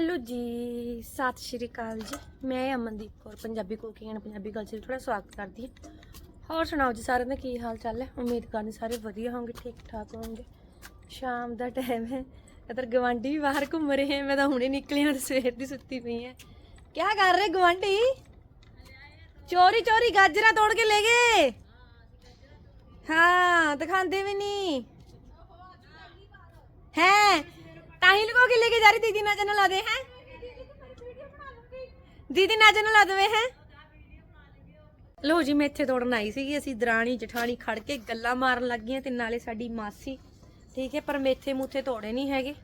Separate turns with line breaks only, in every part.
Hello ਜੀ, ਸਤਿ ਸ਼੍ਰੀ ਅਕਾਲ ਜੀ। ਮੈਂ Amandeep Kaur, Punjabi cooking and Punjabi culture ਵਿੱਚ ਸਵਾਗਤ ਕਰਦੀ ਹਾਂ। ਹੋਰ ਸੁਣਾਓ ਜੀ ਸਾਰਿਆਂ ਦਾ ਕੀ ਹਾਲ ਚਾਲ ਹੈ? ਉਮੀਦ ਕਰਨੀ ਸਾਰੇ ਵਧੀਆ ਹੋਣਗੇ ਠੀਕ ਠਾਕ ਹੋਣਗੇ। ਸ਼ਾਮ ਦਾ ਟਾਈਮ ਹੈ, ਇਧਰ ਗਵਾਂਢੀ ਵੀ ਬਾਹਰ ਘੁੰਮ ਰਹੇ ਹੈ, ਮੈਂ ਤਾਂ ਹੁਣੇ ਨਿਕਲੀ ਹਾਂ ਸਵੇਰ ਦੀ ਸੁੱਤੀ ਪਈ ਹਾਂ। ਕੀ ਕਰ ਰਹੇ ਗਵਾਂਢੀ ਚੋਰੀ ਚੋਰੀ, ਗਾਜਰਾਂ ਤੋੜ ਕੇ ਲੈ ਗਏ। ਹਾਂ, ਦਿਖਾਉਂਦੇ ਵੀ ਨਹੀਂ। ਹੈ? ਤਾਂ ਹੀ ਲੁਕੋ ਕੇ ਲੈ ਕੇ ਜਾ ਰਹੀ ਦੀਦੀ ਨਜ਼ਰ ਨਾ ਲਾ ਦੇ ਨਜ਼ਰ ਨਾ ਲਾ ਦੇਵੇ ਹੈ? ਲੋ ਜੀ ਮੇਥੇ ਤੋੜਨ ਆਈ ਸੀਗੀ, ਅਸੀਂ ਦਰਾਣੀ ਜਠਾਣੀ ਖੜ ਕੇ ਗੱਲਾਂ ਮਾਰਨ ਲੱਗੀਆਂ ਤੇ ਨਾਲੇ ਸਾਡੀ ਮਾਸੀ। ਠੀਕ ਹੈ, ਪਰ ਮੇਥੇ ਮੂਥੇ ਤੋੜੇ ਨਹੀਂ ਹੈਗੇ।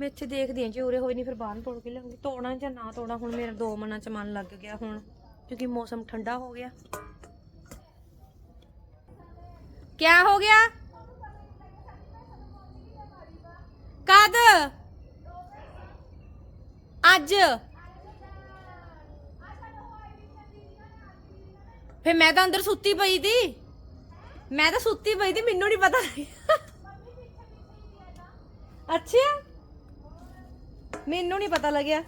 ਮੇਥੇ ਦੇਖਦੀ ਹਾਂ ਜੇ, ਉਰੇ ਹੋਏ ਨਹੀਂ ਫਿਰ ਬਾਹਰ ਤੋੜ ਕੇ ਲਿਆਉਂਗੀ। ਤੋੜਨਾ ਜਾਂ ਨਾ ਤੋੜਨਾ ਹੁਣ ਮੇਰਾ ਦੋ ਮਨਾਂ ਚ ਮਨ ਲੱਗ ਗਿਆ ਹੁਣ, ਕਿਉਂਕਿ ਮੌਸਮ ਠੰਡਾ ਹੋ ਗਿਆ। ਕਿਆ ਹੋ ਗਿਆ? ਕਦ ਅੱਜ। ਫੇ ਮੈਂ ਤਾਂ ਅੰਦਰ ਸੁੱਤੀ ਪਈ ਸੀ। ਮੈਂ ਤਾਂ ਸੁੱਤੀ ਪਈ ਸੀ, ਮੈਨੂੰ ਨਹੀਂ ਪਤਾ ਅੱਛਾ। ਮੈਨੂੰ ਨਹੀਂ ਪਤਾ ਲੱਗਿਆ।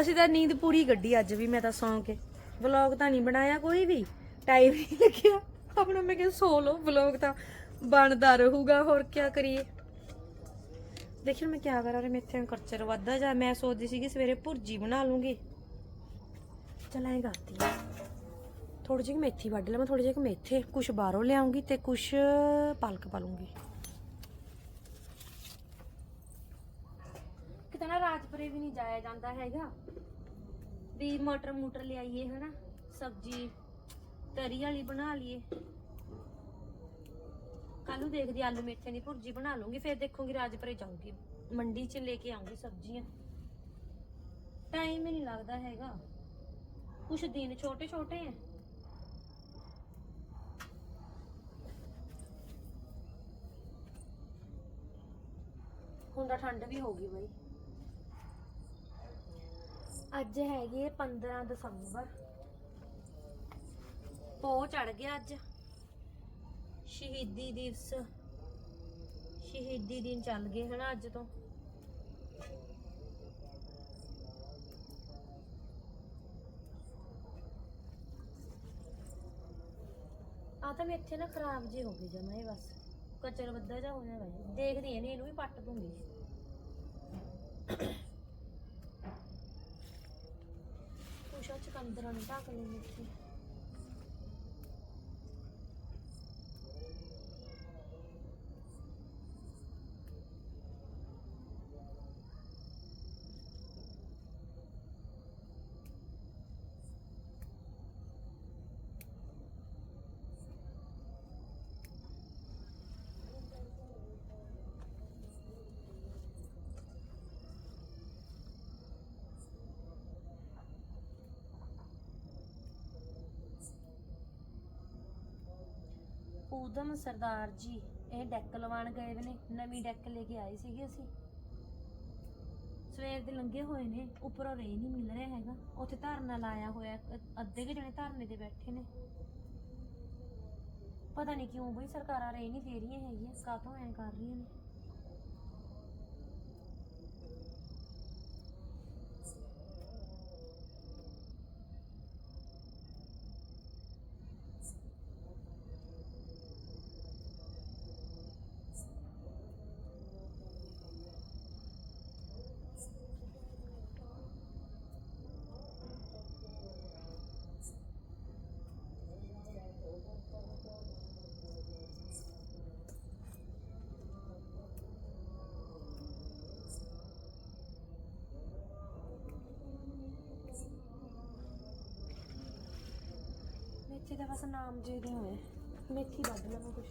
ਅਸੀਂ ਤਾਂ ਨੀਂਦ ਪੂਰੀ ਗੱਡੀ ਅੱਜ ਵੀ, ਮੈਂ ਤਾਂ ਸੌਂ ਕੇ। ਵਲੌਗ ਤਾਂ ਨਹੀਂ ਬਣਾਇਆ ਕੋਈ ਵੀ। ਟਾਈਮ ਨਹੀਂ ਲੱਗਿਆ। ਆਪਣਾ ਮੈਂ ਕਿਹਾ ਸੋ ਲਓ ਵਲੌਗ ਤਾਂ। ਬਣਦਾ ਰਹੂਗਾ, ਹੋਰ ਕੀ ਕਰੀਏ? ਦੇਖਿਓ ਮੈਂ ਕੀ ਕਰਾਂ ਰੇ ਮੇਥੇ ਕਰਚਰ ਵਾਧਾ ਜਾ, ਮੈਂ ਸੋਚਦੀ ਸੀ ਕਿ ਸਵੇਰੇ ਭੁਰਜੀ ਬਣਾ ਲੂੰਗੀ। ਚਲ ਐਂ ਕਰਦੀ ਹਾਂ ਥੋੜੀ ਜਿਹੀ ਮੇਥੀ ਵੱਢ ਲਵਾਂ ਥੋੜੀ ਜਿਹੀ ਮੇਥੇ, ਕੁਛ ਬਾਹਰੋਂ ਲਿਆਉਂਗੀ ਤੇ ਕੁਛ ਪਾਲਕ ਪਾ ਲੂੰਗੀ ਕਿਤੇ ਨਾ ਰਾਜਪੁਰੇ ਵੀ ਨਹੀਂ ਜਾਇਆ ਜਾਂਦਾ ਹੈਗਾ। ਵੀ ਮਟਰ ਮੂਟਰ ਲਿਆਈਏ, ਹਨਾ? ਸਬਜੀ ਤਰੀ ਵਾਲੀ ਬਣਾ ਲਈਏ। ਕੱਲ ਨੂੰ ਦੇਖਦੀ ਆਲੂ ਮੇਥੇ ਦੀ ਭੁਰਜੀ ਬਣਾ ਲੂੰਗੀ ਫਿਰ ਦੇਖੂੰਗੀ ਰਾਜਪੁਰੇ ਜਾਊਂਗੀ। ਮੰਡੀ 'ਚ ਲੈ ਕੇ ਆਉਂਗੀ ਸਬਜ਼ੀਆਂ। ਟਾਈਮ ਹੀ ਨਹੀਂ ਲੱਗਦਾ ਹੈਗਾ। ਕੁਛ ਦਿਨ ਛੋਟੇ ਛੋਟੇ ਹੈ ਹੁਣ ਤਾਂ ਠੰਡ ਵੀ ਹੋ ਗਈ ਬਈ। ਅੱਜ ਹੈਗੀ ਹੈ 15 ਦਸੰਬਰ। ਪੋ ਚੜ ਗਿਆ ਅੱਜ। ਸ਼ਹੀਦੀ ਦਿਵਸ। ਸ਼ਹੀਦੀ ਦਿਨ ਚੱਲ ਗਏ ਹਨਾ ਅੱਜ ਤੋਂ। ਆ ਤਾਂ ਇੱਥੇ ਨਾ ਖਰਾਬ ਜੇ ਹੋ ਗਏ ਜਮਾ ਇਹ ਬਸ। ਕਚਰ ਵੱਧਾ ਜਾ ਹੋ ਜਾਣਾ ਦੇਖਦੀ ਐ ਨੇ ਇਹਨੂੰ ਵੀ ਪੱਟ ਦੂੰਗੀ। ਕੁਛ ਚਕੰਦਰਾਂ ਨੂੰ ਢੱਕ ਲਈ ਮੇਥੇ ਊਧਮ ਸਰਦਾਰ ਜੀ, ਇਹ ਡੈਕ ਲਵਾਣ ਗਏ ਵੇ ਨੇ, ਨਵੀਂ ਡੈਕ ਲੈ ਕੇ ਆਏ ਸੀਗੇ ਅਸੀਂ। ਸਵੇਰ ਦੇ ਲੰਗੇ ਹੋਏ ਨੇ, ਉੱਪਰੋਂ ਰੇ ਨਹੀਂ ਮਿਲ ਰਿਹਾ ਹੈਗਾ। ਉੱਥੇ ਧਰਨਾ ਲਾਇਆ ਹੋਇਆ, ਅੱਧੇ ਕੁ ਜਣੇ ਧਰਨੇ ਦੇ ਬੈਠੇ ਨੇ। ਪਤਾ ਨਹੀਂ ਕਿਉਂ ਬਈ ਸਰਕਾਰਾਂ ਰੇ ਨਹੀਂ ਦੇ ਰਹੀਆਂ ਹੈਗੀਆਂ, ਕਾਹਤੋਂ ਐਂ ਕਰ ਰਹੀਆਂ ਨੇ ਮੇਥੀ ਦਾ ਬਸ ਨਾਮ ਜੀ ਦੇ ਹੋਏ ਮੇਥੀ ਵੱਢ ਲਵਾਂ ਕੁਛ।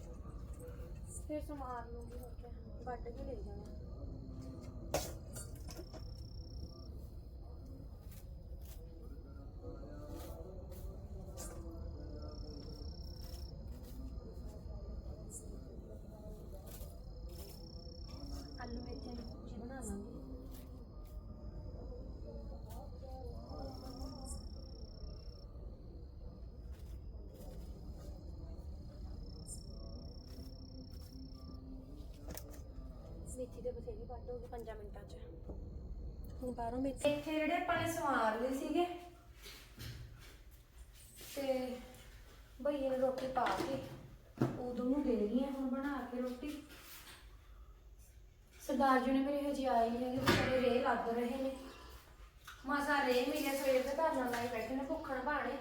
ਫਿਰ ਸਮਾਰ ਲੂੰਗੀ ਹੋਰ ਕਿਆ। ਵੱਢ ਕੇ ਲੈ ਜਾਣਾ ਮੇਥੀ ਦੇ ਬਥੇਰੀ ਵੱਢ ਹੋ ਗਈ 5 ਮਿੰਟਾਂ 'ਚ। ਹੁਣ ਬਾਹਰੋਂ ਮੇਥੀ ਇੱਥੇ ਜਿਹੜੇ ਆਪਾਂ ਨੇ ਸਵਾਰ ਲਏ ਸੀਗੇ ਤੇ ਭਈਏ ਨੇ ਰੋਟੀ ਪਾ ਕੇ ਉਦੋਂ ਨੂੰ ਦੇ ਰਹੀ ਹਾਂ ਹੁਣ ਬਣਾ ਕੇ ਰੋਟੀ। ਸਰਦਾਰ ਜੀ ਨੇ ਮੇਰੇ ਹਜੇ ਆਏ ਨਹੀਂ ਹੈਗੇ ਵਿਚਾਰੇ ਰੇ ਲੱਗ ਰਹੇ ਨੇ। ਮਾਸਾ ਰੇ ਮਿਲਿਆ ਸਵੇਰ ਦੇ ਧਰਨਾ ਲਾਈ ਬੈਠੇ ਨੇ ਭੁੱਖਣ ਭਾਣੇ।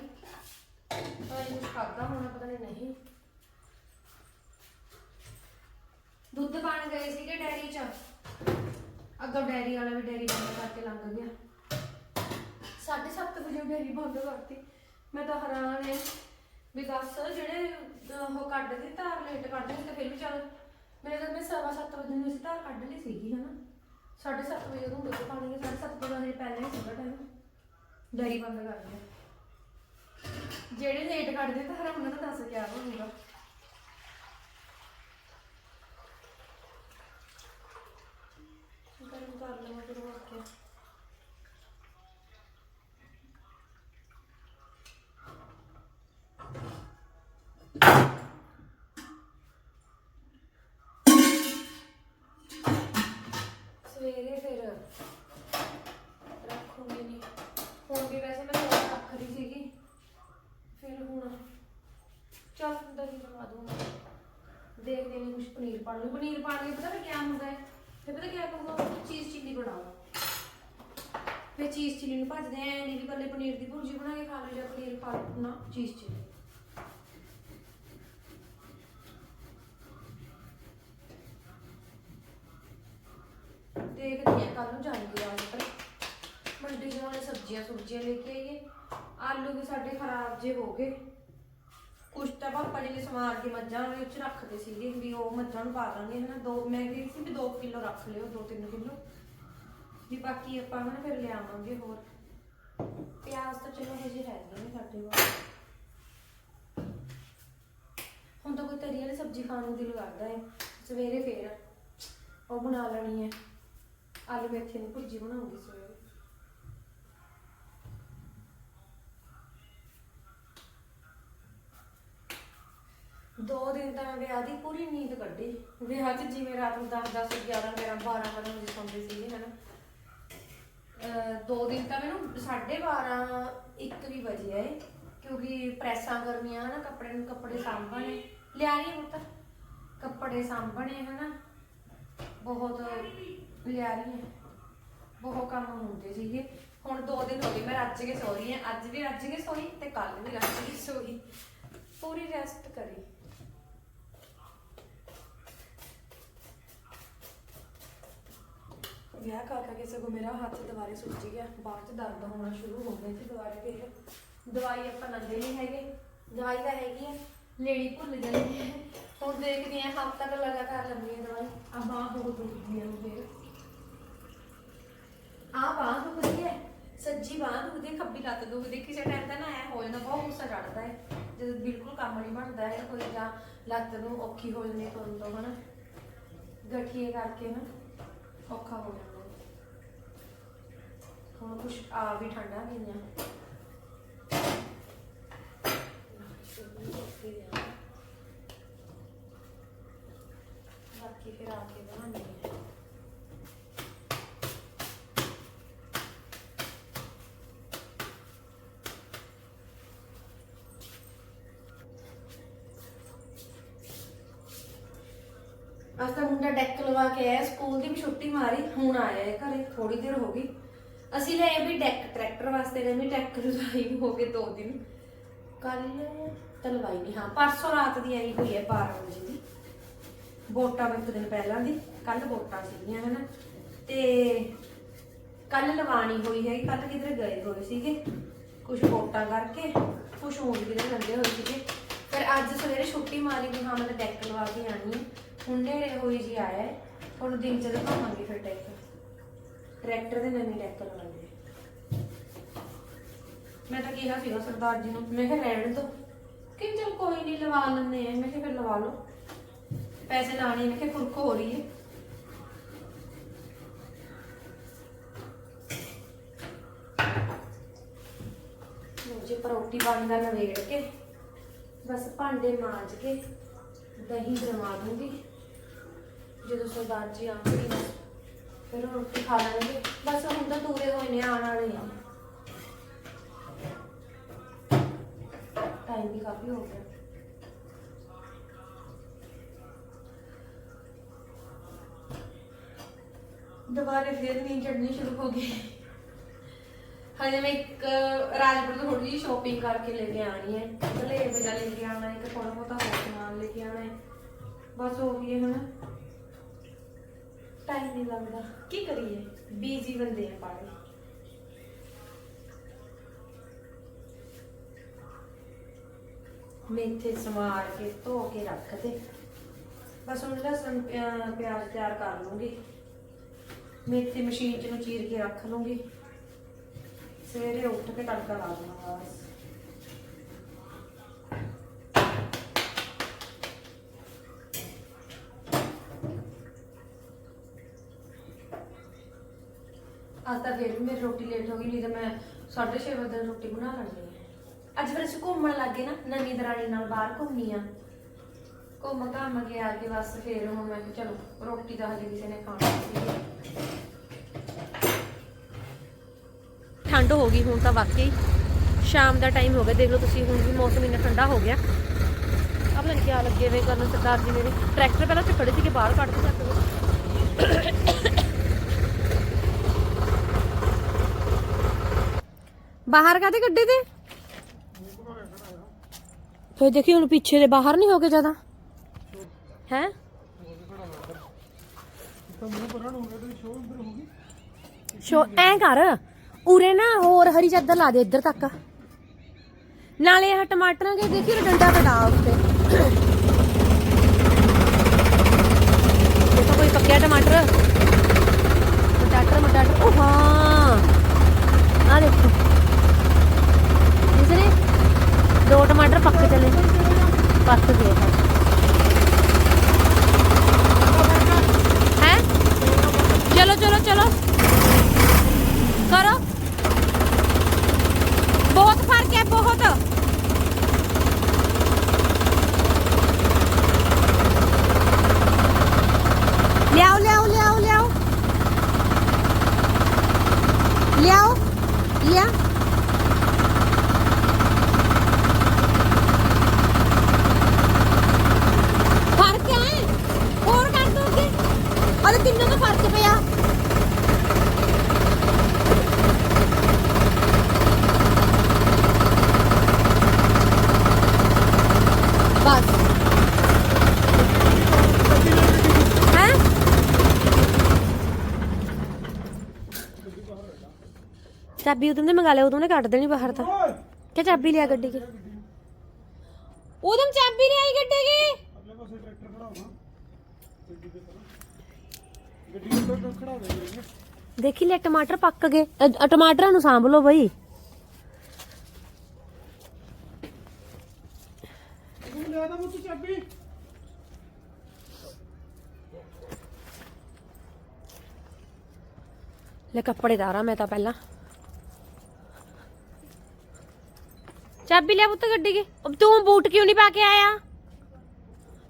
ਪਰ ਕੁਝ ਖਾਦਾ ਹੋਣਾ ਪਤਾ ਨਹੀਂ ਨਹੀਂ। ਦੁੱਧ ਪਾਣ ਗਏ ਸੀਗੇ ਡੈਰੀ ਚ। ਅੱਗੋਂ ਡੈਰੀ ਵਾਲਾ ਵੀ ਡੈਰੀ ਬੰਦ ਕਰਕੇ ਲੰਘ ਗਿਆ। 7:30 ਵਜੇ ਡੈਰੀ ਬੰਦ ਕਰਤੀ। ਮੈਂ ਤਾਂ ਹੈਰਾਨ ਐ ਵੀ ਦੱਸ ਜਿਹੜੇ ਉਹ ਕੱਢਦੇ ਧਾਰ ਲੇਟ ਕੱਢਦੇ ਤੇ ਫਿਰ ਵੀ ਚੱਲ ਮੇਰੇ ਤਾਂ ਮੈਂ ਸਵਾ ਸੱਤ ਵਜੇ ਨੂੰ ਅਸੀਂ ਧਾਰ ਕੱਢ ਲਈ ਸੀਗੀ, ਹਨਾ। 7:30 ਵਜੇ ਨੂੰ ਦੁੱਧ ਪਾਣੀ ਦੇ 7:30 ਤੋਂ ਹਜੇ ਪਹਿਲਾਂ ਹੀ ਸੀਗਾ ਟਾਈਮ ਡੈਰੀ ਬੰਦ ਕਰ ਦਿਆ ਜਿਹੜੇ ਲੇਟ ਕੱਢਦੇ ਤਾਂ ਹਰ ਉਹਨਾਂ ਦਾ ਦੱਸ ਗਿਆ ਹੋਊਗਾ ਗਰਮ ਕਰ ਲਵਾਂ ਫਿਰ ਹੋਰ ਕਿਆ ਸਵੇਰੇ ਫਿਰ ਰੱਖੂਗੀ ਨਹੀਂ ਹੁਣ ਵੀ ਵੈਸੇ ਮੈਂ ਥੋੜਾ ਰੱਖ ਰਹੀ ਸੀਗੀ ਫਿਰ ਹੁਣ ਚੱਲ ਦਹੀਂ ਬਣਾ ਦੂੰਗੀ ਦੇਖਦੇ ਨੇ ਕੁਝ ਪਨੀਰ ਪਾ ਲੂ ਪਨੀਰ ਪਾ ਕੇ ਪਤਾ ਮੈਂ ਕਿਆ ਹੁੰਦਾ ਹੈ ਫਿਰ ਪਤਾ ਕਿਆ ਕਰੂੰਗਾ ਚੀਜ਼ ਚਿੱਲੀ ਬਣਾਉਂਗਾ ਫਿਰ ਚੀਜ਼ ਚਿੱਲੀ ਨੂੰ ਭੱਜਦੇ, ਐ ਨਹੀਂ ਵੀ ਕੱਲੇ ਪਨੀਰ ਦੀ ਭੁਰਜੀ ਬਣਾ ਕੇ ਖਾ ਲਓ ਜਾਂ ਪਨੀਰ ਖਾ ਲਓ, ਨਾ, ਚੀਜ਼ ਚਿੱਲੀ ਦੇਖਦੀ ਆ ਕੱਲ ਨੂੰ ਜਾਣਗੇ ਆ ਪਰ ਮੰਡੀ ਤੋਂ ਵਾਲੇ ਸਬਜ਼ੀਆਂ ਸੁਬਜ਼ੀਆਂ ਲੈ ਕੇ ਆਈਏ। ਆਲੂ ਵੀ ਸਾਡੇ ਖਰਾਬ ਜੇ ਹੋ ਗਏ। ਕੁਛ ਤਾਂ ਪਾਪਾ ਜੀ ਨੇ ਸਮਾਰ ਕੇ ਮੱਝਾਂ ਦੇ ਵਿੱਚ ਰੱਖਦੇ ਸੀਗੇ ਵੀ ਉਹ ਮੱਝਾਂ ਨੂੰ ਪਾ ਦਾਂਗੇ, ਹਨਾ। ਦੋ, ਮੈਂ ਕਹਿੰਦੀ ਸੀ ਵੀ 2 ਕਿਲੋ ਰੱਖ ਲਿਓ 2-3 ਕਿਲੋ। ਵੀ ਬਾਕੀ ਆਪਾਂ ਹਨਾ ਫਿਰ ਲਿਆਵਾਂਗੇ ਹੋਰ। ਪਿਆਜ਼ ਤਾਂ ਚਲੋ ਹਜੇ ਹੈਗੇ ਨੇ ਸਾਡੇ ਕੋਲ। ਹੁਣ ਤਾਂ ਕੋਈ ਤਰੀ ਵਾਲੀ ਸਬਜ਼ੀ ਖਾਣ ਨੂੰ ਦਿਲ ਕਰਦਾ ਹੈ ਸਵੇਰੇ ਫੇਰ ਉਹ ਬਣਾ ਲੈਣੀ ਹੈ ਆਲੂ ਮੇਥੀ ਦੀ ਭੁਰਜੀ ਬਣਾਉਂਗੀ ਸਵੇਰੇ। ਦੋ ਦਿਨ ਤਾਂ ਮੈਂ ਵਿਆਹ ਦੀ ਪੂਰੀ ਨੀਂਦ ਕੱਢੀ। ਵਿਆਹ 'ਚ ਜਿਵੇਂ ਰਾਤ ਨੂੰ 10 10 11 11 12 12 ਵਜੇ ਸੌਂਦੇ ਸੀਗੇ, ਹਨਾ। ਅਹ ਦੋ ਦਿਨ ਤਾਂ ਮੈਨੂੰ 12:30 1 ਵੀ ਵਜੇ ਆਏ, ਕਿਉਂਕਿ ਪ੍ਰੈਸਾਂ ਕਰਨੀਆਂ ਹਨਾ, ਕੱਪੜੇ ਨੂੰ ਕੱਪੜੇ ਸਾਂਭਣੇ। ਲਿਆ ਨਹੀਂ ਪੁੱਤ, ਕੱਪੜੇ ਸਾਂਭਣੇ ਹਨਾ। ਬਹੁਤ ਲਿਆ ਰਹੀ ਹੈ। ਬਹੁਤ ਕੰਮ ਹੁੰਦੇ ਸੀਗੇ। ਹੁਣ ਦੋ ਦਿਨ ਹੋ ਗਏ, ਮੈਂ ਰੱਜ ਕੇ ਸੋ ਰਹੀ ਹਾਂ। ਅੱਜ ਵੀ ਰੱਜ ਕੇ ਸੋਈ ਤੇ ਕੱਲ ਵੀ ਰੱਜ ਕੇ ਸੋਈ ਪੂਰੀ ਰੈਸਟ ਕਰੀ। ਵਿਆਹ ਕਰ ਕਰਕੇ ਸਗੋਂ ਮੇਰਾ ਹੱਥ ਦੁਬਾਰੇ ਸੁੱਜ ਗਿਆ। ਬਾਅਦ ਚ ਦਰਦ ਹੋਣਾ ਸ਼ੁਰੂ ਹੋ ਗਿਆ ਸੀ ਦੁਬਾਰੇ ਫਿਰ। ਦਵਾਈ ਆਪਾਂ ਲੈਂਦੇ ਨਹੀਂ ਹੈਗੇ। ਦਵਾਈ ਤਾਂ ਹੈਗੀ ਆ। ਲੈਣੀ ਭੁੱਲ ਜਾਂਦੀ ਹੈ ਹੁਣ ਦੇਖਦੀ ਆ ਹਫ਼ਤਾ ਤਾਂ ਲਗਾਤਾਰ ਲੈਂਦੀ ਆ ਦਵਾਈ। ਆ ਬਾਂਹ ਬਹੁਤ ਦੁਖਦੀ ਆ ਫਿਰ। ਆ ਬਾਂਹ ਦੁਖਦੀ ਹੈ ਸੱਜੀ ਬਾਂਹ ਦੁਖਦੀ ਹੈ ਖੱਬੀ ਲੱਤ ਦੁਖਦੀ ਕਿਸੇ ਟਾਈਮ ਤਾਂ ਨਾ ਐ ਹੋ ਜਾਂਦਾ, ਬਹੁਤ ਗੁੱਸਾ ਚੜਦਾ ਹੈ ਜਦੋਂ ਬਿਲਕੁਲ ਕੰਮ ਨਹੀਂ ਬਣਦਾ ਹੈ ਕੋਈ ਜਾਂ ਲੱਤ ਨੂੰ ਔਖੀ ਹੋ ਜਾਂਦੀ ਹੈ ਤੁਰਨ ਤੋਂ ਹਨਾ। ਗਠੀਏ ਕਰਕੇ ਨਾ ਔਖਾ ਹੋ ਜਾਂਦਾ। ਹੈ। ਹੁਣ ਕੁਛ ਆ ਵੀ ਠੰਡਾ ਗਈਆਂ ਬਾਕੀ ਫਿਰ ਆ ਕੇ ਬਣਾਉਂਦੇ ਹਾਂ ਅੱਜ ਤਾਂ ਮੁੰਡਾ ਡੈਕ ਲਵਾ ਕੇ ਆਇਆ, ਸਕੂਲ ਦੀ ਵੀ ਛੁੱਟੀ ਮਾਰੀ, ਹੁਣ ਆਇਆ ਹੈ ਘਰੇ ਥੋੜੀ ਦੇਰ ਹੋ ਗਈ ਅਸੀਂ ਲਏ ਵੀ ਡੈਕ ਟਰੈਕਟਰ ਵਾਸਤੇ ਲੈ ਵੀ ਟਰੈਕਟਰ ਲਵਾਈ ਹੋ ਗਏ ਦੋ ਦਿਨ। ਕੱਲ ਤਲਵਾਈ ਨਹੀਂ ਹਾਂ, ਪਰਸੋਂ ਰਾਤ ਦੀ ਆਈ ਹੋਈ ਹੈ 12 ਵਜੇ ਦੀ। ਵੋਟਾਂ ਇੱਕ ਦਿਨ ਪਹਿਲਾਂ ਦੀ ਕੱਲ ਵੋਟਾਂ ਸੀਗੀਆਂ, ਹਨਾ। ਤੇ ਕੱਲ ਲਵਾਣੀ ਹੋਈ ਹੈ ਕੱਲ ਕਿਧਰ ਗਏ ਹੋਏ ਸੀਗੇ। ਕੁਝ ਵੋਟਾਂ ਕਰਕੇ ਕੁਝ ਹੋਰ ਕਿਧਰ ਲੰਦੇ ਹੋਏ ਸੀਗੇ। ਫਿਰ ਅੱਜ ਸਵੇਰੇ ਛੁੱਟੀ ਮਾਰੀ ਵੀ ਹਾਂ, ਮੈਂ ਤਾਂ ਡੈਕ ਲਵਾ ਕੇ ਆਣੀ ਹੈ। ਹੁਣ ਨੇੜੇ ਹੋਈ ਜੀ ਆਇਆ ਹੈ। ਹੁਣ ਦਿਨ ਚ ਦਿਖਾਵਾਂਗੇ ਫਿਰ ਟਰੈਕਟਰ ਟਰੈਕਟਰ ਦੇ ਨਵੀਂ ਡੈਕ ਲਵਾਂਗੇ ਮੈਂ ਤਾਂ ਕਿਹਾ ਸੀਗਾ ਸਰਦਾਰ ਜੀ ਨੂੰ, ਮੈਂ ਕਿਹਾ ਰਹਿਣ ਦੋ। ਕਿ ਚਲ ਕੋਈ ਨਹੀਂ ਲਵਾ ਲੈਂਦੇ ਆ, ਮੈਂ ਕਿਹਾ ਫਿਰ ਲਵਾ ਲਓ। ਪੈਸੇ ਲਾਣੇ ਮੈਂ ਕਿਹਾ ਫੁਰਕ ਹੋ ਰਹੀ ਹੈ। ਲਓ ਪਰੌਂਠੀ ਪਾਣੀ ਦਾ ਨਵੇੜ ਕੇ, ਬਸ ਭਾਂਡੇ ਮਾਂਜ ਕੇ ਦਹੀਂ ਜਮਾ ਦੂੰਗੀ। ਜਦੋਂ ਸਰਦਾਰ ਜੀ ਆਉਣਗੇ ਫਿਰ ਉਹ ਰੋਟੀ ਖਾ ਲੈਣਗੇ। ਬਸ ਹੁਣ ਤਾਂ ਦੂਰੇ ਹੋਏ ਨੇ, ਆਉਣ ਵਾਲੇ ਆ। ਟਾਈਮ ਵੀ ਕਾਫੀ ਹੋ ਗਿਆ। ਦੁਬਾਰੇ ਫਿਰ ਨੀਂਦ ਚੜਨੀ ਸ਼ੁਰੂ ਹੋ ਗਈ। ਹਜੇ ਮੈਂ ਇੱਕ ਰਾਜਪੁਰ ਤੋਂ ਥੋੜੀ ਜਿਹੀ ਸ਼ਾਪਿੰਗ ਕਰਕੇ ਲੈ ਕੇ ਆਣੀ ਹੈ। ਭਲੇ ਵਜਾ ਲੈ ਕੇ ਆਣਾ ਹੈ, ਇੱਕ ਥੋੜਾ ਬਹੁਤਾ ਹੋਰ ਸਮਾਨ ਲੈ ਕੇ ਆਣਾ ਹੈ। ਬਸ ਹੋ ਗਈ ਹੈ ਹੁਣ ਟਾਈਮ ਨਹੀਂ ਲੱਗਦਾ। ਕੀ ਕਰੀਏ? ਬੀਜ਼ੀ ਬੰਦੇ ਆ ਪਾੜੇ ਮੇਥੇ ਸਮਾਰ ਕੇ ਧੋ ਕੇ ਰੱਖ ਦੇ। ਬਸ ਹੁਣ ਲਸਣ ਪਿਆ- ਪਿਆਜ਼ ਤਿਆਰ ਕਰ ਲੂੰਗੀ। ਮੇਥੇ ਮਸ਼ੀਨ 'ਚ ਨੂੰ ਚੀਰ ਕੇ ਰੱਖ ਲੂੰਗੀ। ਸਵੇਰੇ ਉੱਠ ਕੇ ਤੜਕਾ ਲਾ ਦੂੰਗਾ ਬਸ। ਅੱਜ ਤਾਂ ਫਿਰ ਵੀ ਮੇਰੀ ਰੋਟੀ ਲੇਟ ਹੋ ਗਈ, ਨਹੀਂ ਤਾਂ ਮੈਂ 6:30 ਵਜੇ ਤੱਕ ਰੋਟੀ ਬਣਾ ਲੈਣੀ ਹੈ। ਅੱਜ ਫਿਰ ਅਸੀਂ ਘੁੰਮਣ ਲੱਗੇ ਨਾ, ਨਵੀਂ ਦਰਾਣੀ ਨਾਲ ਬਾਹਰ ਘੁੰਮੀ ਆ। ਘੁੰਮ ਘਾਮ ਕੇ ਆ ਕੇ ਬਸ ਫਿਰ ਹੁਣ ਮੈਂ ਕਿਹਾ ਚਲੋ, ਰੋਟੀ ਦਾ ਹਜੇ ਕਿਸੇ ਨੇ ਖਾਣੀ ਸੀ। ਠੰਡ ਹੋ ਗਈ, ਹੁਣ ਤਾਂ ਵਾਕਈ ਸ਼ਾਮ ਦਾ ਟਾਈਮ ਹੋ ਗਿਆ। ਦੇਖ ਲਓ ਤੁਸੀਂ, ਹੁਣ ਵੀ ਮੌਸਮ ਇੰਨਾ ਠੰਡਾ ਹੋ ਗਿਆ। ਆਪ ਮੈਨੂੰ ਕੀ ਲੱਗੇ ਵੇ ਕਰਨ ਸਰਦਾਰ ਜੀ ਮੇਰੇ। ਟਰੈਕਟਰ ਪਹਿਲਾਂ ਤੇ ਖੜੇ ਸੀਗੇ ਬਾਹਰ ਕੱਢ ਕੇ ਚੱਕ ਬਾਹਰ ਕਾਤੇ ਗੱਡੇ ਤੇ? ਫਿਰ ਦੇਖੀ ਹੁਣ ਪਿੱਛੇ ਦੇ ਬਾਹਰ ਨਹੀਂ ਹੋ ਗਏ ਜ਼ਿਆਦਾ। ਹੈ? ਸ਼ੋ, ਐ ਕਰ, ਉਰੇ ਨਾ ਹੋਰ ਹਰੀ ਚਾਦਰ ਲਾ ਦੇ ਇੱਧਰ ਤੱਕ। ਨਾਲੇ ਇਹ ਟਮਾਟਰਾਂ ਕੇ ਦੇਖੀ ਉਹ ਡੰਡਾ ਕਟਾ ਉੱਤੇ। ਦੇਖੋ ਕੋਈ ਪੱਕਿਆ ਟਮਾਟਰ? ਮਟਾਟਰ ਮਟਾਟਰ, ਉਹ ਹਾਂ। ਆ ਦੇਖੋ। ਇਸਨੇ ਦੋ ਟਮਾਟਰ ਪੱਕ ਚਲੇ ਪੱਕ ਗਏ ਹੈ ਚਲੋ ਚਲੋ ਚਲੋ ਕਰੋ ਬਹੁਤ ਫ਼ਰਕ ਹੈ ਬਹੁਤ ਲਿਆਓ ਲਿਆਓ ਲਿਆਓ ਲਿਆਓ ਲਿਆਓ ਲਿਆ ਫ਼ਰਕ ਹੈ ਹੋਰ ਕਰ ਦੋਗੇ ਅਰੇ ਤਿੰਨਾਂ ਦਾ ਫ਼ਰਕ ਪਿਆ ਬਸ ਹੈ ਚਾਬੀ ਉਦੋਂ ਦੇ ਮੰਗਾ ਲਿਆ ਉਦੋਂ ਨੇ ਕੱਢ ਦੇਣੀ ਬਾਹਰ ਤਾਂ। ਕਿ ਚਾਬੀ ਲਿਆ ਗੱਡੀ ਦੀ ਉਦੋਂ ਚਾਬੀ ਨਹੀਂ ਆਈ ਗੱਡੀ ਦੀ
ਅਗਲੇ ਪਾਸੇ ਟਰੈਕਟਰ ਖੜਾ ਹੋਣਾ ਗੱਡੀ ਦੇ ਪਹਿਲਾਂ ਗੱਡੀ ਦੇ ਉੱਤੇ ਖੜਾ ਦੇ ਵੀਰੇ
ਦੇਖੀ ਲੈ ਟਮਾਟਰ ਪੱਕ ਗਏ। ਅ- ਟਮਾਟਰਾਂ ਨੂੰ ਸਾਂਭ ਲਓ ਬਈ।
ਤੂੰ ਲੈ ਦਾ ਮੁੱਤ ਚਾਬੀ।
ਲੈ ਕੱਪੜੇ ਧਾਰਾਂ ਮੈਂ ਤਾਂ ਪਹਿਲਾਂ। ਚਾਬੀ ਲਿਆ ਪੁੱਤ ਗੱਡੀ ਦੀ ਅਬ ਤੂੰ ਬੂਟ ਕਿਉਂ ਨਹੀਂ ਪਾ ਕੇ ਆਇਆ?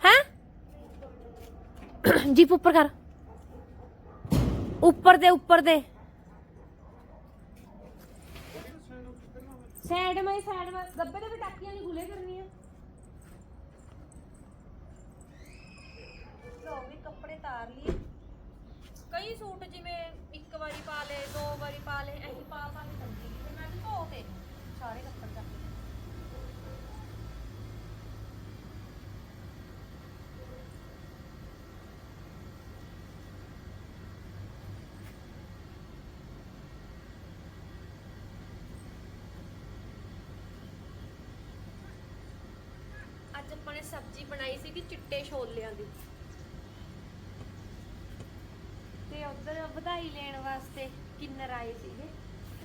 ਹੈ? ਜੀਪ ਉੱਪਰ ਕਰ। ਉੱਪਰ ਦੇ ਉੱਪਰ ਦੇ। ਸਾਈਡ ਮੈਂ ਸਾਈਡ ਮੈਂ ਗੱਬੇ ਦੇ ਵੀ ਟਾਕੀਆਂ ਨਹੀਂ ਖੁੱਲੇ ਕਰਨੀਆਂ। ਲੋ ਵੀ ਕੱਪੜੇ ਤਾਰ ਲਈ ਕਈ ਸੂਟ ਜਿਵੇਂ ਇੱਕ ਵਾਰੀ ਪਾ ਲਏ ਦੋ ਵਾਰੀ ਪਾ ਲਏ ਐਂ ਪਾ ਪਾ ਕੇ ਚੱਲਦੀ ਤੇ ਮੈਂ ਵੀ ਧੋ ਤੇ ਸਾਰੇ ਕੱਪੜੇ ਚੱਕ ਕੇ ਅੱਜ ਆਪਾਂ ਨੇ ਸਬਜ਼ੀ ਬਣਾਈ ਸੀ ਕਿ ਚਿੱਟੇ ਛੋਲਿਆਂ ਦੀ। ਤੇ ਉਧਰ ਵਧਾਈ ਲੈਣ ਵਾਸਤੇ ਕਿੰਨਰ ਆਏ ਸੀਗੇ?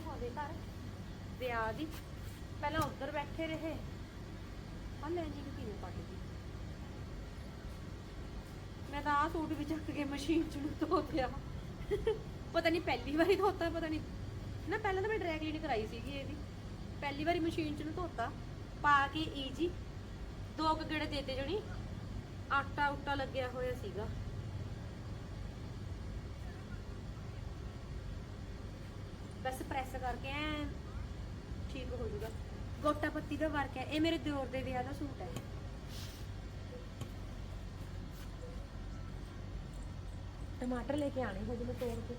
ਉਹਦੇ ਘਰ? ਵਿਆਹ ਦੀ। ਪਹਿਲਾਂ ਉਧਰ ਬੈਠੇ ਰਹੇ। ਆ ਲੈ ਜੀ ਕਿਵੇਂ ਪੱਟ ਗਈ। ਮੈਂ ਤਾਂ ਸੂਟ ਵੀ ਚੱਕ ਕੇ ਮਸ਼ੀਨ ਚ ਨੂੰ ਧੋ ਦਿਆ ਪਤਾ ਨਹੀਂ ਪਹਿਲੀ ਵਾਰੀ ਧੋਤਾ ਪਤਾ ਨਹੀਂ ਨਾ ਪਹਿਲਾਂ ਤਾਂ ਮੈਂ ਡਰੈ ਕਲੀਨ ਕਰਾਈ ਸੀਗੀ ਇਹਦੀ। ਪਹਿਲੀ ਵਾਰੀ ਮਸ਼ੀਨ ਚ ਨੂੰ ਧੋਤਾ। ਪਾ ਕੇ ਈਜੀ ਦੋ ਕੁ ਗੇੜੇ ਦੇਤੇ ਜਣੀ। ਆਟਾ ਉਟਾ ਲੱਗਿਆ ਹੋਇਆ ਸੀਗਾ। ਬਸ ਪ੍ਰੈਸ ਕਰਕੇ ਐ ਠੀਕ ਹੋ ਜਾਊਗਾ ਗੋਟਾ ਪੱਤੀ ਦਾ ਵਰਕ ਹੈ। ਇਹ ਮੇਰੇ ਦਿਓਰ ਦੇ ਵਿਆਹ ਦਾ ਸੂਟ ਹੈ। ਟਮਾਟਰ ਲੈ ਕੇ ਆਣੇ ਹਜੇ ਮੈਂ ਤੋੜ ਕੇ।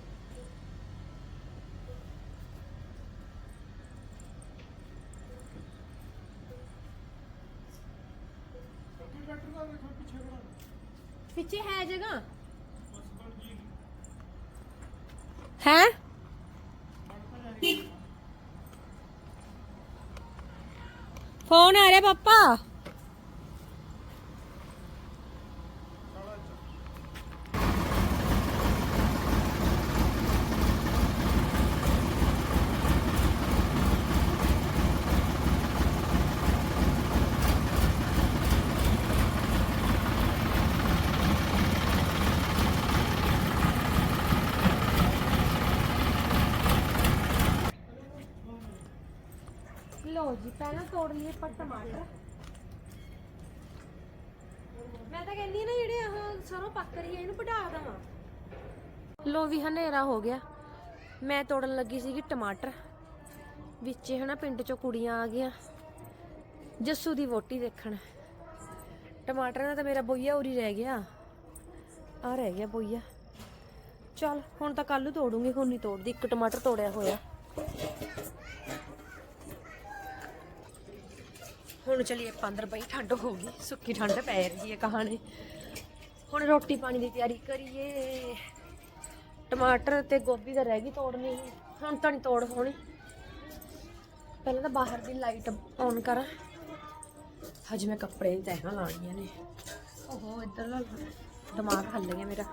ਪਿੱਛੇ
ਹੈ ਜਗ੍ਹਾ। ਹੈ। ਫੋਨ ਆ ਰਿਹਾ ਪਾਪਾ
ਕਾਲਾ ਚ
ਲੋ ਜੀ ਪਹਿਲਾਂ ਤੋੜ ਲਈਏ ਪਰ ਮੈਂ ਤਾਂ ਕਹਿੰਦੀ ਆ ਨਾ ਜਿਹੜੇ ਆਹ ਸਰੋਂ ਪੱਕ ਰਹੀ ਹੈ ਇਹਨੂੰ ਵਢਾ ਦਵਾਂ। ਲੋ ਵੀ ਹਨੇਰਾ ਹੋ ਗਿਆ। ਮੈਂ ਤੋੜਨ ਲੱਗੀ ਸੀਗੀ ਟਮਾਟਰ। ਵਿੱਚ ਹਨਾ ਪਿੰਡ ਚੋਂ ਕੁੜੀਆਂ ਆ ਗਈਆਂ। ਜੱਸੂ ਦੀ ਵੋਟੀ ਦੇਖਣ। ਟਮਾਟਰਾਂ ਦਾ ਤਾਂ ਮੇਰਾ ਬੋਈਆ ਉਰੀ ਰਹਿ ਗਿਆ। ਆ ਰਹਿ ਗਿਆ ਬੋਈਆ। ਚਲ, ਹੁਣ ਤਾਂ ਕੱਲ ਨੂੰ ਤੋੜੂੰਗੀ, ਹੁਣ ਨਹੀਂ ਤੋੜਦੀ। ਇੱਕ ਟਮਾਟਰ ਤੋੜਿਆ ਹੋਇਆ। ਹੁਣ ਚਲੀਏ ਆਪਾਂ ਅੰਦਰ ਬਈ ਠੰਡ ਹੋ ਗਈ, ਸੁੱਕੀ ਠੰਡ ਪੈ ਰਹੀ ਹੈ ਕਹਾਣੀ। ਹੁਣ ਰੋਟੀ ਪਾਣੀ ਦੀ ਤਿਆਰੀ ਕਰੀਏ। ਟਮਾਟਰ ਤੇ ਗੋਭੀ ਦਾ ਰਹਿ ਗਈ ਤੋੜਨੀ ਹੁਣ ਤਾਂ ਨਹੀਂ ਤੋੜ ਹੋਣੀ। ਪਹਿਲਾਂ ਤਾਂ ਬਾਹਰ ਦੀ ਲਾਈਟ ਔਨ ਕਰਾਂ। ਹਜੇ ਮੈਂ ਕੱਪੜੇ ਦੀ ਤਹਿਾਂ ਲਾਉਣੀਆਂ ਨੇ। ਓਹੋ, ਇੱਧਰ ਨਾ ਦਿਮਾਗ ਹੱਲ ਗਿਆ ਮੇਰਾ।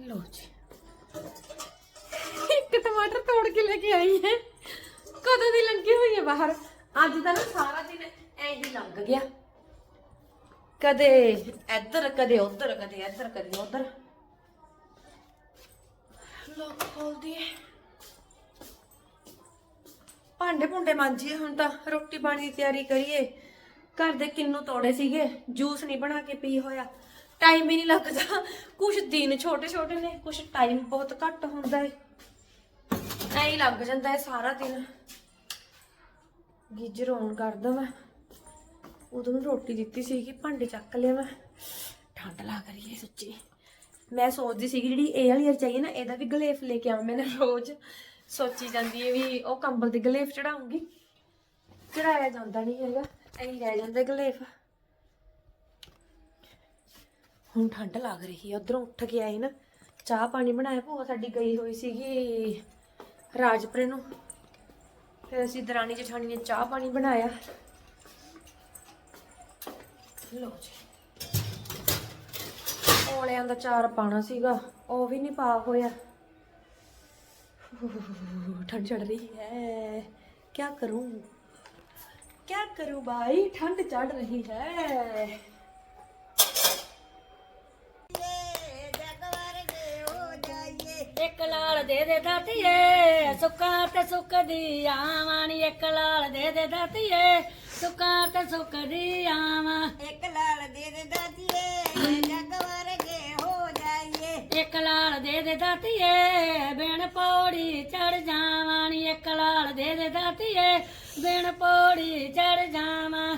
ਲੋ ਜੀ। ਹੈ ਕਦੋਂ ਦੀ ਲੰਗੀ ਹੋਈ ਹੈ ਬਾਹਰ? ਅੱਜ ਤਾਂ ਨਾ ਸਾਰਾ ਦਿਨ ਐਂ ਹੀ ਲੰਘ ਗਿਆ। ਕਦੇ ਇੱਧਰ, ਕਦੇ ਉੱਧਰ, ਕਦੇ ਇੱਧਰ, ਕਦੇ ਉੱਧਰ। ਲੋਕ ਖੋਲਦੀ ਹੈ ਭਾਂਡੇ ਭੁੰਡੇ ਮਾਂਜੀਏ ਹੁਣ ਤਾਂ, ਰੋਟੀ ਪਾਣੀ ਦੀ ਤਿਆਰੀ ਕਰੀਏ। ਘਰ ਦੇ ਕਿੰਨੂ ਤੋੜੇ ਸੀਗੇ, ਜੂਸ ਨਹੀਂ ਬਣਾ ਕੇ ਪੀ ਹੋਇਆ। ਟਾਈਮ ਹੀ ਨਹੀਂ ਲੱਗਦਾ। ਕੁਝ ਦਿਨ ਛੋਟੇ ਛੋਟੇ ਨੇ ਕੁਝ ਟਾਈਮ ਬਹੁਤ ਘੱਟ ਹੁੰਦਾ ਹੈ ਐਂ ਹੀ ਲੱਗ ਜਾਂਦਾ ਹੈ ਸਾਰਾ ਦਿਨ। ਗੀਜਰ ਔਨ ਕਰਦਾ ਦਵਾਂ ਉਦੋਂ ਨੂੰ ਰੋਟੀ ਦਿੱਤੀ ਸੀ ਕਿ ਭਾਂਡੇ ਚੱਕ ਲਿਆ ਮੈਂ। ਠੰਡ ਲੱਗ ਰਹੀ ਹੈ ਸੱਚੀ। ਮੈਂ ਸੋਚਦੀ ਸੀ ਜਿਹੜੀ ਇਹ ਵਾਲੀ ਰਚਾਈ ਹੈ ਨਾ, ਇਹਦਾ ਵੀ ਗਲੇਫ ਲੈ ਕੇ ਆਵਾਂ ਮੈਂ ਨਾ ਰੋਜ਼। ਸੋਚੀ ਜਾਂਦੀ ਹੈ ਵੀ ਉਹ ਕੰਬਲ ਤੇ ਗਲੇਫ ਚੜਾਉਂਗੀ। ਚੜਾਇਆ ਜਾਂਦਾ ਨਹੀਂ ਹੈਗਾ ਐਂ ਹੀ ਰਹਿ ਜਾਂਦਾ ਗਲੇਫ। ਹੁਣ ਠੰਡ ਲੱਗ ਰਹੀ ਹੈ, ਉਧਰੋਂ ਉੱਠ ਕੇ ਆਏ ਨਾ। ਚਾਹ ਪਾਣੀ ਬਣਾਇਆ, ਭੂਆ ਸਾਡੀ ਗਈ ਹੋਈ ਸੀਗੀ। ਰਾਜਪੁਰੇ ਨੂੰ ਫਿਰ ਅਸੀਂ ਦਰਾਣੀ ਜਠਾਣੀ ਨੇ ਚਾਹ ਪਾਣੀ ਬਣਾਇਆ ਲੋ ਜੀ ਔਲਿਆਂ ਦਾ ਚਾਰ ਪਾਣਾ ਸੀਗਾ ਉਹ ਵੀ ਨਹੀਂ ਪਾ ਹੋਇਆ ठंड चढ़ रही है क्या करूं क्या करूं भाई ठंड चढ़ रही है
ਦੇ ਦੇ ਦਾਤੀਏ ਸੁੱਕਾ ਤੇ ਸੁੱਕ ਦੀ ਆਵਾਣੀ ਇੱਕ ਲਾਲ ਦੇ ਦੇ ਦਾਤੀਏ ਸੁੱਕਾ ਤੇ ਸੁੱਕ ਦੀ ਆਵਾਂ।
ਇੱਕ ਲਾਲ ਦੇ ਦੇ ਦਾਤੀਏ ਜੱਗ ਵਰਗੇ ਹੋ ਜਾਈਏ।
ਇੱਕ ਲਾਲ ਦੇ ਦੇ ਦਾਤੀਏ ਬਿਨ ਪੌੜੀ ਚੜ ਜਾਵਾਣੀ ਇੱਕ ਲਾਲ ਦੇ ਦੇ ਦਾਤੀਏ ਬਿਨ ਪੌੜੀ ਚੜ ਜਾਵਾਂ।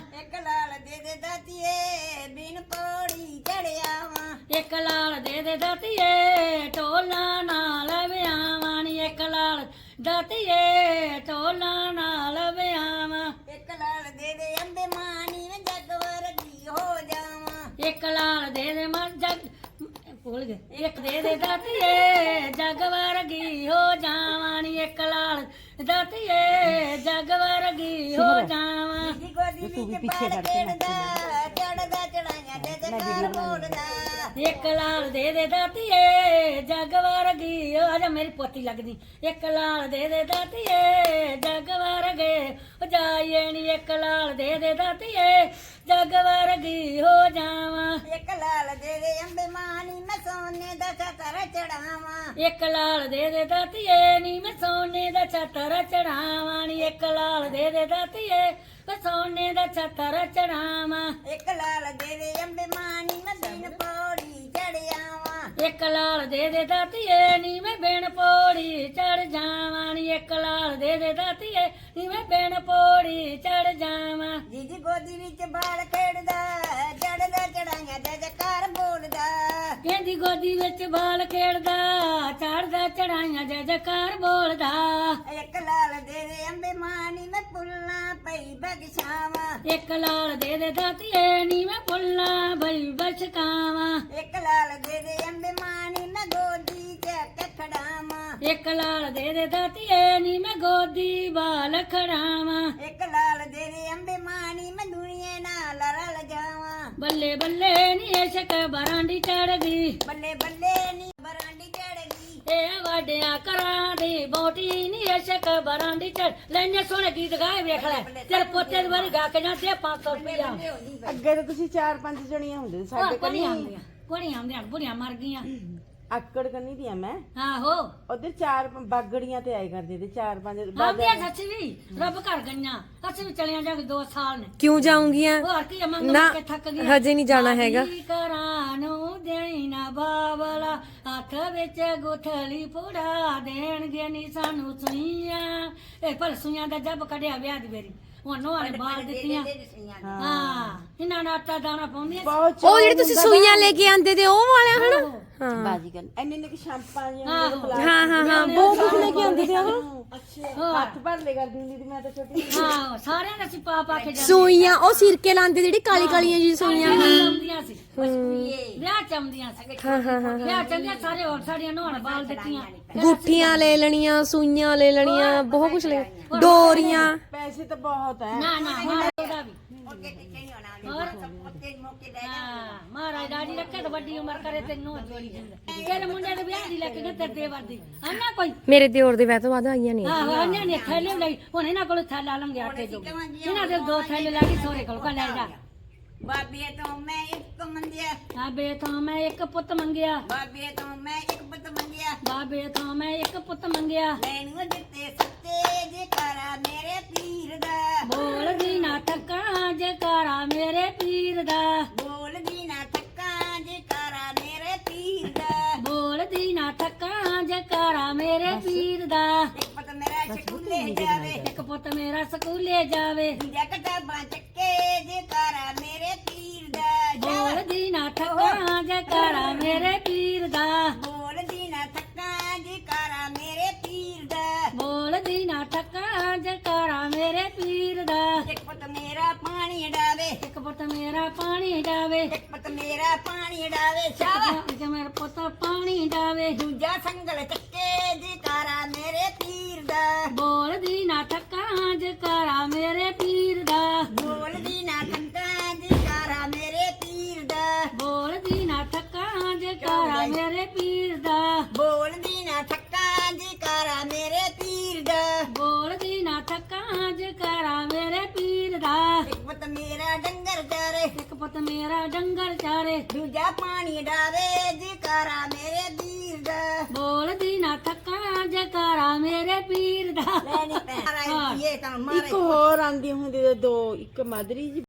ਇੱਕ ਲਾਲ ਦੇ ਦੇ ਦਾਤੀਏ
ਢੋਲਾ ਨਾਲ ਵਿਆਵਾਣੀ ਇੱਕ ਲਾਲ ਦਾਤੀਏ ਢੋਲਾ ਨਾਲ ਵਿਆਵਾਂ
ਇੱਕ ਲਾਲ ਦੇ ਦੇ ਅੰਬੇ ਮਾਨੀ ਮੈਂ ਜੱਗ ਵਰਗੀ ਹੋ ਜਾਵਾਂ।
ਇੱਕ ਲਾਲ ਦੇ ਦੇ ਮਰ ਜਗ ਭੁੱਲ ਗਏ। ਇੱਕ ਦੇ ਦੇ ਦਾਤੀਏ ਜਗ ਵਰਗੀ ਹੋ ਜਾਵਾਨੀ ਇੱਕ ਲਾਲ ਦਾਤੀਏ ਜਗ ਵਰਗੀ ਹੋ ਜਾਵਾਂ।
ਦੀ ਗੋਦੀ ਵਿੱਚ ਪਾਲ ਖੇਡਦਾ ਚੜਦਾ ਚੜਾਈਆਂ ਦੇ ਦੇ ਕਾਰ ਮੋੜਦਾ।
ਇੱਕ ਲਾਲ ਦੇ ਦੇ ਦਾਤੀਏ ਜਗ ਵਰਗੀ ਹੋ ਜਾ ਮੇਰੀ ਪੋਤੀ ਲੱਗਦੀ। ਇੱਕ ਲਾਲ ਦੇ ਦੇ ਦਾਤੀਏ ਜਗ ਵਰਗੇ ਹੋ ਜਾਈਏ ਨੀ ਇੱਕ ਲਾਲ ਦੇ ਦੇ ਦਾਤੀਏ ਜਗ ਵਰਗੀ ਹੋ ਜਾਵਾਂ।
ਇੱਕ ਲਾਲ ਦੇ ਦੇ ਅੰਬੇ ਮਾਨੀ ਮੈਂ ਸੋਨੇ ਦਾ ਛਤਰ ਚੜਾਵਾਂ।
ਇੱਕ ਲਾਲ ਦੇ ਦੇ ਦਾਤੀਏ ਨੀ ਮੈਂ ਸੋਨੇ ਦਾ ਛਤਰ ਚੜਾਵਾਂ ਨੀ ਇੱਕ ਲਾਲ ਦੇ ਦੇ ਦਾਤੀਏ ਵੇ ਸੋਨੇ ਦਾ ਛੱਤਰ ਚੜਾਵਾਂ।
ਇੱਕ ਲਾਲ ਦੇ ਦੇ ਅੰਬੇ ਮਾਨੀ ਮੈਂ ਦਿਨ ਪੌੜੀ ਚੜਿਆਵਾਂ
ਇੱਕ ਲਾਲ ਦੇ ਦੇ ਦਾਤੀਏ ਨੀ ਮੈਂ ਬਿਨ ਪੋੜੀ ਚੜ ਜਾਵਾਂ। ਨੀ ਇੱਕ ਲਾਲ ਦੇ ਦੇ ਦਾਤੀਏ ਨੀ ਮੈਂ ਬਿਨ ਪੋੜੀ ਚੜ ਜਾਵਾਂ।
ਜੀਜੀ ਗੋਦੀ ਵਿੱਚ ਬਾਲ ਖੇਡਦਾ।
ਕਹਿੰਦੀ ਗੋਦੀ ਵਿੱਚ ਬਾਲ ਖੇਡਦਾ ਚੜਦਾ ਚੜਾਈਆਂ ਜੈ ਜੈਕਾਰ ਬੋਲਦਾ।
ਇੱਕ ਲਾਲ ਦੇ ਦੇ ਅੰਬੇ ਮਾਨੀ ਮੈਂ ਪੁੱਲਾਂ ਪਈ ਬਗਸ਼ਾਵਾਂ।
ਇੱਕ ਲਾਲ ਦੇ ਦੇ ਦਾਤੀਏ ਨੀ ਮੈਂ ਫੁੱਲਾਂ ਬਈ ਬਚਕਾਵਾਂ
ਇੱਕ ਲਾਲ ਦੇ ਦੇ ਅੰਬੇ ਮਾਨੀ ਮੈਂ ਗੋਦੀ ਚ ਕਖੜਾਵਾਂ
ਇੱਕ ਲਾਲ ਦੇ ਦੇ ਦਾਤੀਏ ਨੀ ਮੈਂ ਗੋਦੀ ਬਾਲ ਖੜਾਵਾਂ।
ਇੱਕ ਲਾਲ ਦੇ ਦੇ ਅੰਬੇ ਮਾਨੀ ਮੈਂ ਦੁਨੀਏ ਨਾਲ ਰਲ ਜਾਵਾਂ।
ਬੱਲੇ ਬੱਲੇ ਨੀ ਇਸ਼ਕ ਬਰਾਂਡੀ ਚੜ ਗਈ।
ਬੱਲੇ ਬੱਲੇ ਨੀ ਬਰਾਂਡੀ ਚੜ ਗਈ।
ਇਹ ਵਾਡਿਆਂ ਕਰਾਂ ਦੀ ਬੋਟੀ ਨੀ ਇਸ਼ਕ ਬਰਾਂਡੀ ਚੜ ਲੈਨੇ ਸੋਹਣੇ ਗੀਤ ਗਾਏ ਵੇਖ ਲੈ। ਤੇਰੇ ਪੋਤੇ ਦੀ ਵਾਰੀ ਗਾ ਕੇ ਜਾਂਦੇ 500 ਰੁਪਇਆ
ਅੱਗੇ ਤਾਂ ਤੁਸੀਂ ਚਾਰ ਪੰਜ ਜਣੀਆਂ ਹੁੰਦੇ ਸਾਡੇ ਕੋਲ
ਕੁੜੀਆਂ ਆਉਂਦੀਆਂ। ਕੁੜੀਆਂ ਆਉਂਦੀਆਂ ਬੁੜੀਆਂ ਮਰ ਗਈਆਂ।
ਆਕੜ ਕੰਨੀ ਦੀਆਂ ਮੈਂ।
ਆਹੋ।
ਉਧਰ ਚਾਰ ਪ- ਬਾਗੜੀਆਂ ਤੇ ਆਏ ਕਰਦੇ ਤੇ ਚਾਰ ਪੰਜ
ਆਉਂਦੀਆਂ ਸੱਚ ਵੀ ਰੱਬ ਘਰ ਗਈਆਂ। ਅਸੀਂ ਵੀ ਚਲਿਆ ਜਾ ਕੇ 2 ਸਾਲ ਨੇ।
ਕਿਉਂ ਜਾਉਂਗੀਆਂ
ਹੋਰ ਕੀ ਆ, ਮੰਗ
ਨਾ
ਮੰਗ ਕੇ ਥੱਕ ਗਈਆਂ।
ਹਜੇ ਨਹੀਂ ਜਾਣਾ ਹੈਗਾ।
ਕੀ ਕਰਾਂ ਨੂੰ ਦੇਣਾ ਬਾਬਲਾ ਹੱਥ ਵਿੱਚ ਗੁਠਲੀ ਫੁੜਾ ਦੇਣਗੇ ਨੀ ਸਾਨੂੰ ਸੁਈਆਂ। ਇਹ ਭਲ ਸੁਈਆਂ ਦਾ ਜੱਬ ਕੱਢਿਆ ਵਿਆਹ ਦੀ ਬੇਰੀ। ਹੁਣ ਉਹ ਨੇ ਬਾਲ ਦਿੱਤੀਆਂ। ਹਾਂ। ਇਹਨਾਂ ਨਾਲ ਆਟਾ ਦਾਣਾ ਪਾਉਂਦੀਆਂ ਸੀ।
ਬਹੁਤ
ਉਹ ਜਿਹੜੇ ਤੁਸੀਂ ਸੂਈਆਂ ਲੈ ਕੇ ਆਂਦੇ ਤੇ ਉਹ ਵਾਲਾ ਹਨਾ? ਹਾਂ।
ਬਾਜੀ ਕਰ ਇੰਨੇ ਨੇ ਕਿ ਸ਼ੈਂਪਾਂ ਜਿਹੀਆਂ
ਆਹੋ।
ਮੇਰੇ ਕੋਲ
ਹਾਂ ਹਾਂ। ਹਾਂ ਬਹੁਤ ਕੁਝ ਲੈ ਕੇ ਆਂਦੇ ਤੇ ਉਹ।
ਹੋਰ
ਹੱਥ ਭਰ ਲੈ ਕਰਦੀ ਹੁੰਦੀ ਸੀ ਮੈਂ ਤਾਂ ਛੋਟੀ ਜਿਹੀ।
ਹਾਂ ਸਾਰਿਆਂ ਦਾ ਅਸੀਂ ਪਾ ਪਾ ਕੇ ਜਾਂਦੇ
ਸੂਈਆਂ ਉਹ ਸਿਰਕੇ ਲਾਂਦੇ ਜਿਹੜੀ ਕਾਲੀ ਕਾਲੀਆਂ ਜੀ ਸੂਈਆਂ।
ਆਉਂਦੀਆਂ ਸੀ। ਵਿਆਹ ਚ ਆਉਂਦੀਆਂ ਸੀ।
ਹਾਂ ਹਾਂ ਹਾਂ।
ਵਿਆਹ ਚੰਦੀਆਂ ਸਾਰੇ ਹੋਰ ਸਾਡੀਆਂ ਨਹਾਉਣ ਬਾਲ ਦਿੱਤੀਆਂ।
ਗੁੱਠੀਆਂ ਲੈ ਲੈਣੀਆਂ ਸੂਈਆਂ ਲੈ ਲੈਣੀਆਂ ਬਹੁਤ ਕੁਝ ਲੈ ਡੋਰੀਆਂ।
ਪੈਸੇ ਤਾਂ ਬਹੁਤ ਹੈ।
ਨਾ ਨਾ ਮਾਰਾ ਉਹਦਾ ਵੀ। ਹਾਂ ਮਹਾਰਾਜ ਦਾੜੀ ਰੱਖੇ ਤਾਂ ਵੱਡੀ ਉਮਰ ਕਰੇ ਤੈਨੂੰ ਜੋੜੀ ਜਾਂਦਾ ਤੇਰੇ ਮੁੰਡੇ ਦੇ ਵਿਆਹ ਦੀ ਲੈ ਕੇ ਗਏ ਤੇਰੇ ਦੇਵਰ ਦੀ। ਆਨਾ ਕੋਈ?
ਮੇਰੇ ਦਿਓਰ ਦੇ ਵਿਆਹ ਤੋਂ ਬਾਅਦ ਆਈਆਂ ਨੇ।
ਆਹੋ ਨੇ ਥੈਲੇ ਲਈ ਹੁਣ ਇਹਨਾਂ ਕੋਲ ਥੈਲਾ ਲੰਗੇ ਆਟੇ ਜੋ। ਇਹਨਾਂ ਦੇ ਦੋ ਥੈਲੇ ਲੈ ਕੇ ਸੋਰੇ ਕੋਲ ਕਾ ਲੈ ਜਾ।
ਬਾਬੇ ਤੋਂ ਮੈਂ ਇੱਕ ਮੰਗਿਆ।
ਬਾਬੇ ਤੋਂ ਮੈਂ ਇੱਕ ਪੁੱਤ ਮੰਗਿਆ।
ਬਾਬੇ ਤੋਂ ਮੈਂ ਇੱਕ ਪੁੱਤ ਮੰਗਿਆ।
ਬਾਬੇ ਤੋਂ ਮੈਂ ਇੱਕ ਪੁੱਤ ਮੰਗਿਆ।
ਮੈਨੂੰ ਦਿੱਤੇ ਸੱਤੇ ਜੇ ਕਰਾ ਮੇਰੇ ਪੀਰ ਦਾ।
ਬੋਲਦੀ ਨਾ ਠੱਕਾਂ ਜਕਾਰਾ ਮੇਰੇ ਪੀਰ ਦਾ।
ਬੋਲਦੀ ਨਾ ਥੱਕਾਂ ਜੇ ਕਰਾ ਮੇਰੇ ਪੀਰ ਦਾ।
ਬੋਲਦੀ ਨਾ ਠੱਕਾਂ ਜਕਾਰਾ ਮੇਰੇ ਪੀਰ ਦਾ।
ਇੱਕ ਪੁੱਤ ਮੇਰਾ ਸਕੂਲੇ ਜਾਵੇ।
ਇੱਕ ਪੁੱਤ ਮੇਰਾ ਸਕੂਲੇ ਜਾਵੇ।
ਦੂਜਾ ਕਿਤਾਬਾਂ ਚੱਕੇ ਜੇ ਕਰਾ ਮੇਰੇ ਪੀਰ ਦਾ
ਬੋਲਦੀ ਨਾ ਠੱਕਾਂ ਜਕਾਰਾ ਮੇਰੇ ਪੀਰ ਦਾ।
ਬੋਲਦੀ ਨਾ ਥੱਕਾਂ ਜੇ ਕਰਾ ਮੇਰੇ ਪੀਰ ਦਾ।
ਬੋਲਦੀ ਨਾ ਠੱਕਾਂ ਜਕਾਰਾ ਮੇਰੇ ਪੀਰ ਦਾ।
ਇੱਕ ਪੁੱਤ ਮੇਰਾ ਪਾਣੀ ਡਾਵੇ।
ਇੱਕ ਪੁੱਤ ਮੇਰਾ ਪਾਣੀ ਡਾਵੇ।
ਇੱਕ ਪੁੱਤ ਮੇਰਾ ਪਾਣੀ ਡਾਵੇ। ਸ਼ਾਵਾ
ਇੱਕ ਮੇਰਾ ਪੁੱਤ ਪਾਣੀ ਡਾਵੇ।
ਦੂਜਾ ਸੰਗਲ ਚੱਕੇ ਜੇ ਕਰਾ ਮੇਰੇ ਪੀਰ ਦਾ।
ਬੋਲਦੀ ਨਾ ਠੱਕਾਂ ਜਕਾਰਾ ਮੇਰੇ ਪੀਰ ਦਾ। ਜਕਾਰਾ ਮੇਰੇ ਪੀਰ ਦਾ।
ਬੋਲਦੀ ਨਾ ਥੱਕਾਂ ਜੇ ਕਰਾ ਮੇਰੇ ਪੀਰ ਦਾ।
ਬੋਲਦੀ ਨਾ ਠੱਕਾਂ ਜਕਾਰਾ ਮੇਰੇ ਪੀਰ ਦਾ।
ਇੱਕ ਪੁੱਤ ਮੇਰਾ ਡੰਗਰ ਚਾਰੇ
ਇੱਕ ਪੁੱਤ ਮੇਰਾ ਡੰਗਰ ਚਾਰੇ।
ਦੂਜਾ ਪਾਣੀ ਡਾਵੇ ਜੇ ਕਰਾ ਮੇਰੇ ਪੀਰ ਦਾ।
ਬੋਲਦੀ ਨਾ ਠੱਕਾਂ ਜਕਾਰਾ ਮੇਰੇ ਪੀਰ ਦਾ।
ਲੈਣੀ ਪੈਣਾ ਇਹ ਤਾਂ ਮਾਰੇ
ਇੱਕ ਹੋਰ ਆਂਦੀ ਹੁੰਦੀ ਤੇ ਦੋ ਇੱਕ ਮਾਦਰੀ ਜੀ।